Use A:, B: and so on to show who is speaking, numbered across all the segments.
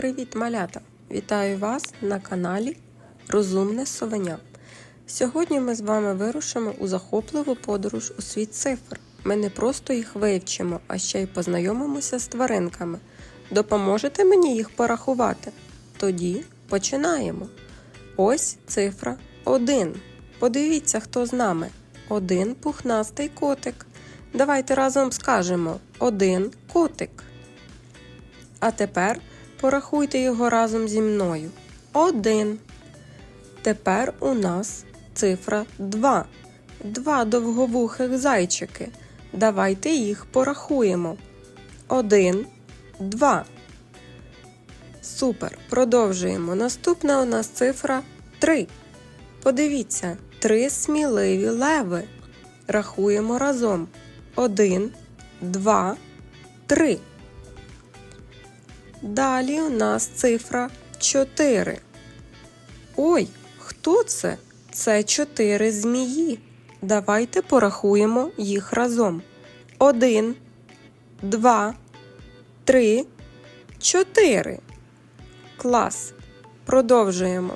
A: Привіт, малята! Вітаю вас на каналі Розумне Совеня. Сьогодні ми з вами вирушимо у захопливу подорож у світ цифр. Ми не просто їх вивчимо, а ще й познайомимося з тваринками. Допоможете мені їх порахувати? Тоді починаємо. Ось цифра 1. Подивіться, хто з нами. Один пухнастий котик. Давайте разом скажемо один котик. А тепер порахуйте його разом зі мною. Один. Тепер у нас цифра 2. Два довговухих зайчики. Давайте їх порахуємо. Один, два. Супер. Продовжуємо. Наступна у нас цифра 3. Подивіться, три сміливі леви. Рахуємо разом. Один, два, три. Далі у нас цифра 4. Ой, хто це? Це 4 змії. Давайте порахуємо їх разом. 1, 2, 3, 4. Клас. Продовжуємо.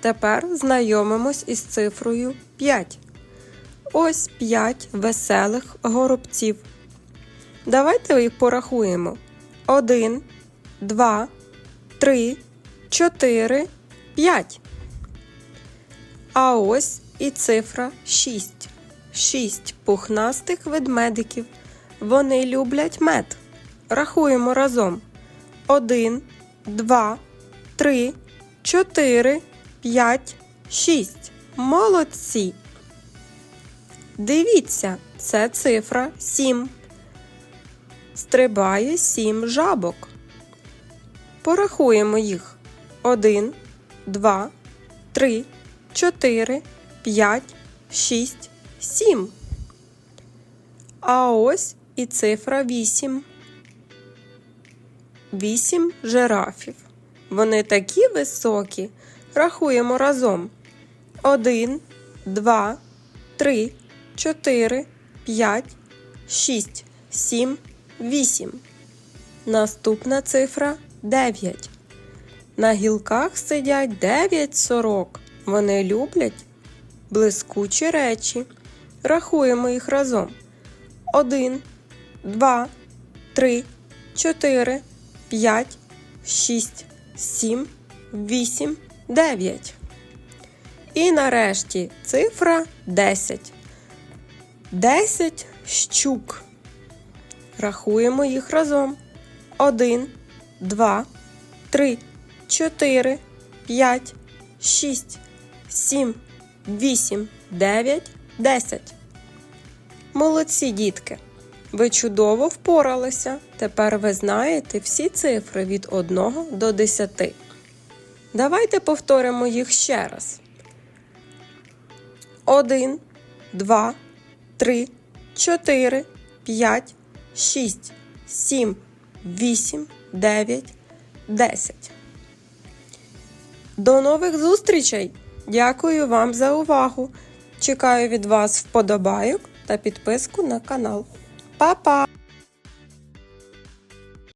A: Тепер знайомимось із цифрою 5. Ось 5 веселих горобців. Давайте їх порахуємо. 1, 2, 3, 4, 5. А ось і цифра 6. 6 пухнастих ведмедиків. Вони люблять мед. Рахуємо разом. 1, 2, 3, 4, 5, 6. Молодці. Дивіться, це цифра 7. Стрибає 7 жабок. Порахуємо їх. 1, 2, 3, 4, 5, 6, 7. А ось і цифра 8. 8 жирафів. Вони такі високі. Рахуємо разом. 1, 2, 3, 4, 5, 6, 7, 8. Наступна цифра 9. На гілках сидять 9 сорок. Вони люблять блискучі речі. Рахуємо їх разом. 1, 2, 3, 4, 5, 6, 7, 8, 9. І нарешті цифра 10. 10 щук. Рахуємо їх разом. 1, 2, 3, 4, 5, 6, 7, 8, 9, 10. Молодці, дітки! Ви чудово впоралися. Тепер ви знаєте всі цифри від 1 до 10. Давайте повторимо їх ще раз. 1, 2, 3, 4, 5, 6, 7, 8, 9, 10. До нових зустрічей! Дякую вам за увагу! Чекаю від вас вподобайок та підписку на канал. Па-па!